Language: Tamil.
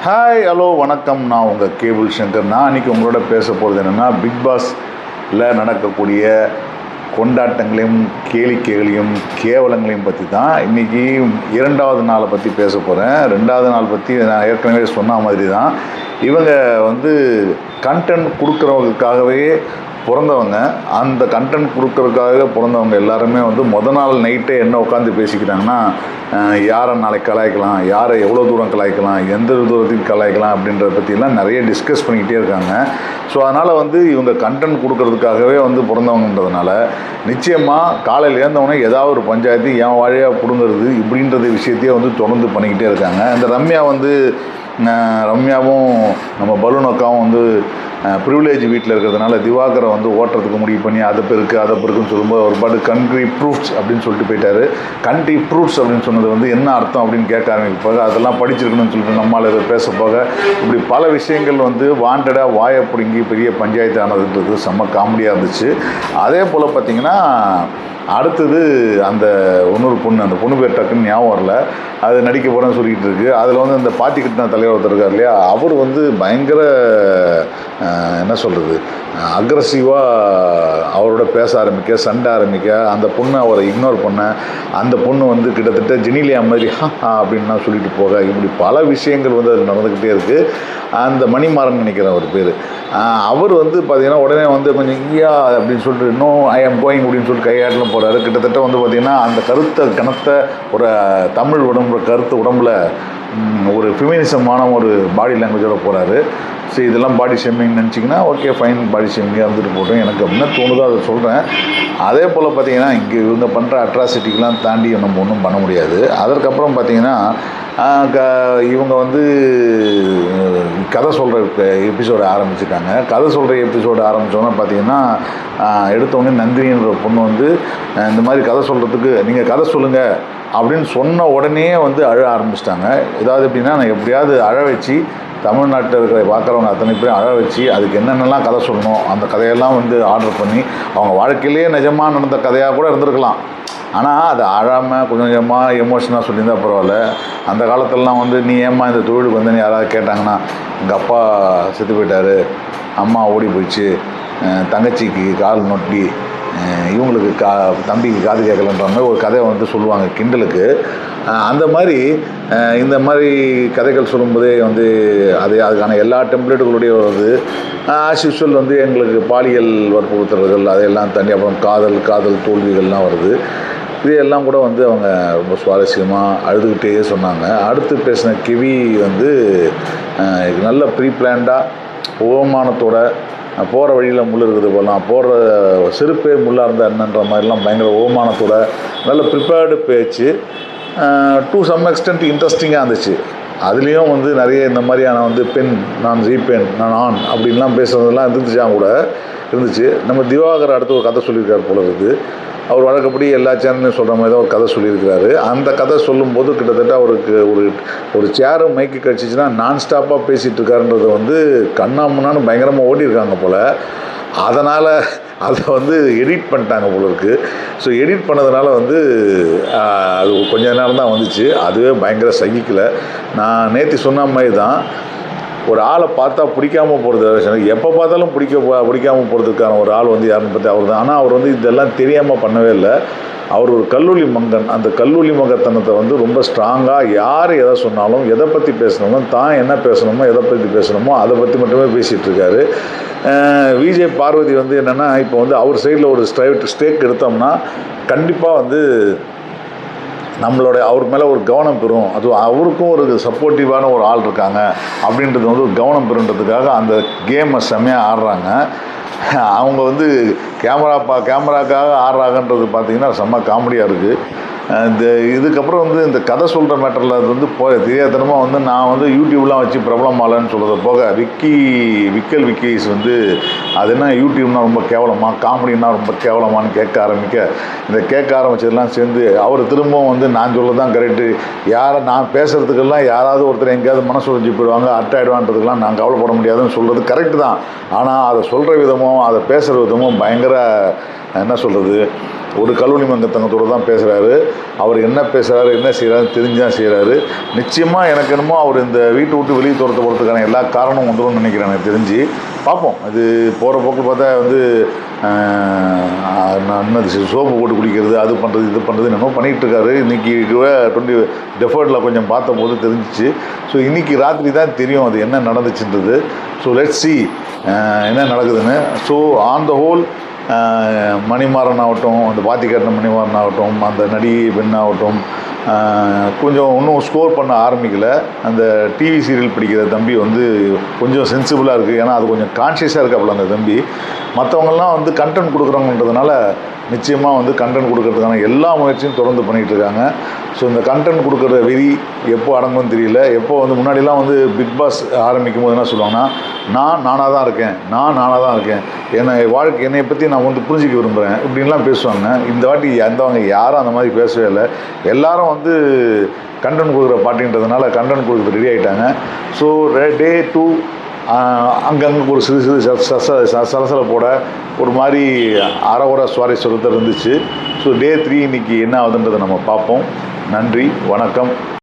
ஹாய் ஹலோ வணக்கம். நான் உங்கள் கேபிள் சங்கர் நான் அன்றைக்கி உங்களோட பேச போகிறது என்னென்னா பிக் பாஸில் நடக்கக்கூடிய கொண்டாட்டங்களையும் கேளிக்கைகளையும் கேவலங்களையும் பற்றி தான் இன்றைக்கி இரண்டாவது நாளை பற்றி பேச போகிறேன் ரெண்டாவது நாள் பற்றி நான் ஏற்கனவே சொன்ன மாதிரி தான் இவங்க வந்து கண்டென்ட் கொடுக்குறவங்களுக்காகவே பிறந்தவங்க அந்த கண்டென்ட் கொடுக்கறதுக்காக பிறந்தவங்க எல்லாருமே வந்து முத நாள் நைட்டே என்ன உட்காந்து பேசிக்கிறாங்கன்னா யாரை நாளைக்கு கலாய்க்கலாம் யாரை எவ்வளோ தூரம் கலாய்க்கலாம் எந்த தூரத்துக்கு கலாய்க்கலாம் அப்படின்றத பற்றிலாம் நிறைய டிஸ்கஸ் பண்ணிக்கிட்டே இருக்காங்க. ஸோ அதனால் வந்து இவங்க கண்டென்ட் கொடுக்கறதுக்காகவே வந்து பிறந்தவங்கன்றதுனால நிச்சயமாக காலையில் இருந்தவொடனே ஏதாவது ஒரு பஞ்சாயத்து என் வாழையாக பிடுங்கிறது இப்படின்றது விஷயத்தையே வந்து தொடர்ந்து பண்ணிக்கிட்டே இருக்காங்க. இந்த ரம்யா வந்து ரம்யாவும் நம்ம பலூனக்காவும் வந்து ப்ரிவிலேஜ் வீட்டில் இருக்கிறதுனால திவாகரை வந்து ஓட்டுறதுக்கு முடிவு பண்ணி அதை பெருக்கு அதை பெருக்குன்னு சொல்லும்போது ஒரு பாட்டு கண்ட்ரி ப்ரூஃப்ஸ் அப்படின்னு சொல்லிட்டு போயிட்டார். கண்ட்ரி ப்ரூஃப்ஸ் அப்படின்னு சொன்னது வந்து என்ன அர்த்தம் அப்படின்னு கேட்க ஆரம்பிப்பாங்க அதெல்லாம் படிச்சிருக்கணும்னு சொல்லிட்டு நம்மளால் இதை பேச போக இப்படி பல விஷயங்கள் வந்து வாண்டடாக வாயை பிடுங்கி பெரிய பஞ்சாயத்து ஆனதுன்றது செம்ம காமெடியாக இருந்துச்சு. அதே போல் பார்த்திங்கன்னா அடுத்தது அந்த இன்னொரு பொண்ணு அந்த பொண்ணு பேர் டக்குன்னு ஞாபகம் வரல. அது நடிக்க போகிறேன்னு சொல்லிக்கிட்டு இருக்கு. அதில் வந்து அந்த பாட்டி கட்டின தலைவர் ஒருத்தர் இருக்கார் இல்லையா? அவர் வந்து பயங்கர என்ன சொல்கிறது அக்ரஸிவாக அவரோட பேச ஆரம்பிக்க சண்டை ஆரம்பிக்க அந்த பொண்ணு அவரை இக்னோர் பண்ண அந்த பொண்ணு வந்து கிட்டத்தட்ட ஜெனிலியா மாதிரி ஹா அப்படின்னு சொல்லிட்டு போக இப்படி பல விஷயங்கள் வந்து அது நடந்துக்கிட்டே இருக்குது அந்த மணிமாறன் நினைக்கிறேன் ஒரு பேர். அவர் வந்து பார்த்திங்கன்னா உடனே வந்து கொஞ்சம் ஐயா அப்படின்னு சொல்லிட்டு இன்னும் ஐ ஆம் கோயிங் அப்படின்னு சொல்லிட்டு கையாட்டலாம் போகிறாரு கிட்டத்தட்ட வந்து பார்த்திங்கன்னா அந்த கருத்தை கனத்த ஒரு தமிழ் உடம்புல கருத்து உடம்புல ஒரு ஃபிமினிசமான ஒரு பாடி லாங்குவேஜோட போகிறாரு சரி இதெல்லாம் பாடி ஷேமிங் நினச்சிங்கன்னா ஓகே ஃபைன் பாடி ஷேமிங்காக இருந்துட்டு போட்டோம் எனக்கு என்ன தோணுதோ அதை சொல்கிறேன் அதே போல் பார்த்தீங்கன்னா இங்கே இவங்க பண்ணுற அட்ராசிட்டிக்கெலாம் தாண்டி நம்ம ஒன்றும் பண்ண முடியாது. அதற்கப்புறம் பார்த்தீங்கன்னா இவங்க வந்து கதை சொல்கிற எபிசோடு ஆரம்பிச்சிருக்காங்க கதை சொல்கிற எபிசோடு ஆரம்பித்தோன்னா பார்த்தீங்கன்னா எடுத்தோடனே நந்தினின்ற பொண்ணு வந்து இந்த மாதிரி கதை சொல்கிறதுக்கு நீங்கள் கதை சொல்லுங்கள் அப்படின்னு சொன்ன உடனே வந்து அழ ஆரம்பிச்சிட்டாங்க. ஏதாவது எப்படின்னா நான் எப்படியாவது அழ வச்சு தமிழ்நாட்டில் இருக்கிற பார்க்குறவங்க அத்தனை பேரும் அழ வச்சு அதுக்கு என்னென்னலாம் கதை சொல்லணும் அந்த கதையெல்லாம் வந்து ஆர்டர் பண்ணி அவங்க வாழ்க்கையிலேயே நிஜமாக நடந்த கதையாக கூட இருந்திருக்கலாம். ஆனால் அது அழாமல் கொஞ்சம் கொஞ்சமாக எமோஷனாக சொல்லியிருந்தா பரவாயில்ல. அந்த காலத்திலலாம் வந்து நீ ஏம்மா இந்த தொழிலுக்கு வந்தேன்னு யாராவது கேட்டாங்கன்னா எங்கள் அப்பா செத்து போயிட்டாரு. அம்மா ஓடி போயிடுச்சு. தங்கச்சிக்கு கால் நொட்டி இவங்களுக்கு கா தம்பிக்கு காது கேட்கலன்ற மாதிரி ஒரு கதையை வந்து சொல்லுவாங்க கிண்டலுக்கு. அந்த மாதிரி இந்த மாதிரி கதைகள் சொல்லும்போதே வந்து அது அதுக்கான எல்லா டெம்ப்ளேட்டுகளுடைய வருது ஆஸ் யூஸ்வல் வந்து எங்களுக்கு பாலியல் வற்புறுத்தல்கள் அதையெல்லாம் தண்ணி அப்புறம் காதல் காதல் தோல்விகள்லாம் வருது. இதையெல்லாம் கூட வந்து அவங்க ரொம்ப சுவாரஸ்யமாக அழுதுகிட்டே சொன்னாங்க. அடுத்து பேசின கிவி வந்து நல்ல ப்ரீ பிளான்டாக ஓமானத்தோட போகிற வழியில் முள் இருக்குது போகலாம் போகிற செருப்பே முள்ளாக இருந்த என்னன்ற மாதிரிலாம் பயங்கர ஓமானத்தோட நல்ல ப்ரிப்பேர்டு பேச்சு. டு சம் எக்ஸ்டென்ட் இன்ட்ரெஸ்டிங்காக இருந்துச்சு. அதுலேயும் வந்து நிறைய இந்த மாதிரியான வந்து பெண் நான் ஜீப்பேன் நான் ஆண் அப்படின்லாம் பேசுகிறதெல்லாம் இருந்துச்சாங்க கூட இருந்துச்சு. நம்ம திவாகர் அடுத்து ஒரு கதை சொல்லியிருக்காரு போல இருக்குது. அவர் வழக்கப்படி எல்லா சேனல்லையும் சொல்கிற மாதிரி தான் ஒரு கதை சொல்லியிருக்கிறாரு. அந்த கதை சொல்லும்போது கிட்டத்தட்ட அவருக்கு ஒரு ஒரு சேரு மைக்கு கிடச்சிச்சின்னா நான் ஸ்டாப்பாக பேசிகிட்டு இருக்காருன்றதை வந்து கண்ணாமுன்னான்னு பயங்கரமாக ஓடிருக்காங்க போல். அதனால் அதை வந்து எடிட் பண்ணிட்டாங்க போல இருக்கு. ஸோ எடிட் பண்ணதுனால வந்து அது கொஞ்ச நேரம் தான் வந்துச்சு. அதுவே பயங்கர சகிக்கலை. நான் நேற்று சொன்ன மாதிரி தான் ஒரு ஆளை பார்த்தா பிடிக்காம போகிறது எப்போ பார்த்தாலும் பிடிக்க பிடிக்காமல் பிடிக்காம போகிறதுக்கான ஒரு ஆள் வந்து யாருன்னு பார்த்து அவர் தான் ஆனால் அவர் வந்து இதெல்லாம் தெரியாமல் பண்ணவே இல்லை. அவர் ஒரு கல்லூரி மங்கன். அந்த கல்லூரி மங்கத்தனத்தை வந்து ரொம்ப ஸ்ட்ராங்காக யார் எதை சொன்னாலும் எதை பற்றி பேசணுமோ தான் என்ன பேசணுமோ எதை பற்றி பேசணுமோ அதை பற்றி மட்டுமே பேசிகிட்டு இருக்காரு. விஜய் பார்வதி வந்து என்னென்னா இப்போ வந்து அவர் சைடில் ஒரு ஸ்ட்ரைட் ஸ்டேக் எடுத்தோம்னா கண்டிப்பாக வந்து நம்மளோட அவர் மேலே ஒரு கவனம் பெறும். அது அவருக்கும் ஒரு சப்போர்ட்டிவான ஒரு ஆள் இருக்காங்க. அப்படின்றது வந்து ஒரு கவனம் பெறுன்றதுக்காக அந்த கேமை செம்மையாக ஆடுறாங்க. அவங்க வந்து கேமரா பா கேமராக்காக ஆடுறாங்கன்றது பார்த்திங்கன்னா செம்ம காமெடியாக இருக்குது இந்த இதுக்கப்புறம் வந்து இந்த கதை சொல்கிற மேட்டரில் அது வந்து போ தெரியாதனமாக வந்து நான் வந்து யூடியூப்லாம் வச்சு பிரபலமாலன்னு சொல்கிறத போக விக்கி விக்கல் விக்கிஸ் வந்து அது என்ன யூடியூப்னா ரொம்ப கேவலமாக காமெடினா ரொம்ப கேவலமான்னு கேட்க ஆரம்பிக்க. இந்த கேட்க ஆரம்பிச்சதெல்லாம் சேர்ந்து அவர் திரும்பவும் வந்து நான் சொல்ல தான் கரெக்டு யாரை நான் பேசுகிறதுக்கெல்லாம் யாராவது ஒருத்தர் எங்கேயாவது மனசு உடைஞ்சு போயிடுவாங்க அட்டாயிடுவான்றதுக்கெல்லாம் நான் கவலைப்பட முடியாதுன்னு சொல்கிறது கரெக்டு தான். ஆனால் அதை சொல்கிற விதமும் அதை பேசுகிற விதமும் பயங்கர என்ன சொல்கிறது ஒரு கல்லூரி மங்கத்தங்கத்தோடு தான் பேசுகிறாரு அவர் என்ன பேசுகிறாரு என்ன செய்கிறாரு தெரிஞ்சு தான் செய்கிறாரு நிச்சயமாக எனக்கு என்னமோ அவர் இந்த வீட்டை விட்டு வெளியே தோறத்தை போகிறதுக்கான எல்லா காரணமும் வந்துடும் நினைக்கிறேன் எனக்கு தெரிஞ்சு. பார்ப்போம். இது போகிற போக்கு பார்த்தா வந்து என்னது சோப்பு போட்டு குடிக்கிறது அது பண்ணுறது இது பண்ணுறது என்னமோ பண்ணிகிட்டு இருக்காரு. இன்றைக்கி டுவெண்ட்டி டெஃபர்டில் கொஞ்சம் பார்த்தபோது தெரிஞ்சிச்சு. ஸோ இன்றைக்கி ராத்திரி தான் தெரியும் அது என்ன நடந்துச்சுன்றது. ஸோ லெட் சி என்ன நடக்குதுன்னு. So on the whole Manimaran ஆகட்டும் அந்த பாத்தி கட்டின மணிமாறன் ஆகட்டும் அந்த நடிகை பெண் ஆகட்டும் கொஞ்சம் இன்னும் ஸ்கோர் பண்ண ஆரம்பிக்கலை. அந்த டிவி சீரியல் பிடிக்கிற தம்பி வந்து கொஞ்சம் சென்சிபிளாக இருக்குது ஏன்னா அது கொஞ்சம் கான்ஷியஸாக இருக்காப்புல அந்த தம்பி. மற்றவங்கள்லாம் வந்து கண்டென்ட் கொடுக்குறவங்கன்றதுனால நிச்சயமாக வந்து கண்டென்ட் கொடுக்கறதுக்கான எல்லா முயற்சியும் தொடர்ந்து பண்ணிகிட்டு இருக்காங்க. ஸோ இந்த கண்டென்ட் கொடுக்குற வெறி எப்போ அடங்கும்னு தெரியல. எப்போ வந்து முன்னாடிலாம் வந்து பிக் பாஸ் ஆரம்பிக்கும் போது என்ன சொல்லுவாங்கன்னா நான் நானாக தான் இருக்கேன். நான் நானாக தான் இருக்கேன். என்னை வாழ்க்கை என்னை பற்றி நான் வந்து புரிஞ்சிக்க விரும்புகிறேன் இப்படின்லாம் பேசுவாங்க. இந்த வாட்டி அந்தவங்க யாரும் அந்த மாதிரி பேசவே இல்லை. எல்லாரும் வந்து கண்டென்ட் கொடுக்குற பாட்டின்றதுனால கண்டென்ட் கொடுக்குறது ரெடி ஆகிட்டாங்க ஸோ டே டூ அங்கங்கே ஒரு சிறு சிறு ச- ச- சலசலப்போட ஒரு மாதிரி அறகுற சுவாரஸ்யத்தை இருந்துச்சு. ஸோ டே த்ரீ இன்னைக்கு என்ன ஆகுதுன்றதை நம்ம பார்ப்போம். நன்றி வணக்கம்.